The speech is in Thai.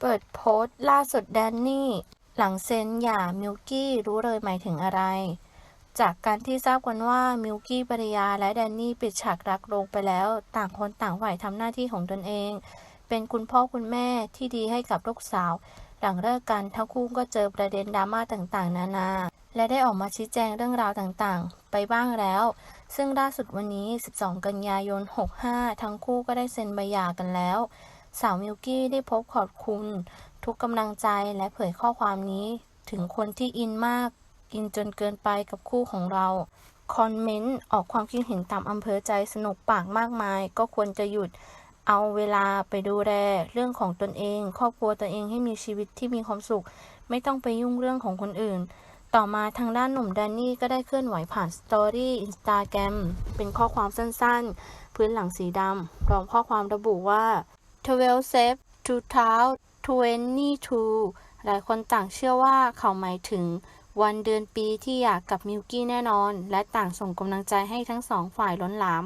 เปิดโพสต์ล่าสุดแดนนี่ หลังเซ็นหย่ามิลกี้รู้เลยหมายถึงอะไร จากการที่ทราบกันว่ามิลกี้ปริยาและแดนนี่ปิดฉากรักลงไปแล้ว ต่างคนต่างฝ่ายทำหน้าที่ของตนเอง เป็นคุณพ่อคุณแม่ที่ดีให้กับลูกสาว หลังเลิกกันทั้งคู่ก็เจอประเด็นดราม่าต่างๆ นานา และได้ออกมาชี้แจงเรื่องราวต่างๆ ไปบ้างแล้ว ซึ่งล่าสุดวันนี้ 12 กันยายน 65 ทั้งคู่ก็ได้เซ็นใบหย่ากันแล้ว สาวมิลกี้ได้พบขอบคุณ ทุกกำลังใจและเผยข้อความนี้ ถึงคนที่อินมากอินจนเกินไปกับคู่ของเรา คอมเมนต์ออกความคิดเห็นตามอำเภอใจสนุกปากมากมาย ก็ควรจะหยุดเอาเวลาไปดูแลเรื่องของตนเอง ครอบครัวตัวเองให้มีชีวิตที่มีความสุข ไม่ต้องไปยุ่งเรื่องของคนอื่น ต่อมาทางด้านหนุ่มแดนนี่ก็ได้เคลื่อนไหวผ่านสตอรี่อินสตาแกรมเป็นข้อความสั้นๆ พื้นหลังสีดำพร้อมข้อความระบุว่า 12 Sep 2022หลายคนต่างเชื่อว่าเขาหมายถึงวันเดือนปีที่อยากกับมิวกี้แน่นอน และต่างส่งกำลังใจให้ทั้งสองฝ่ายล้นหลาม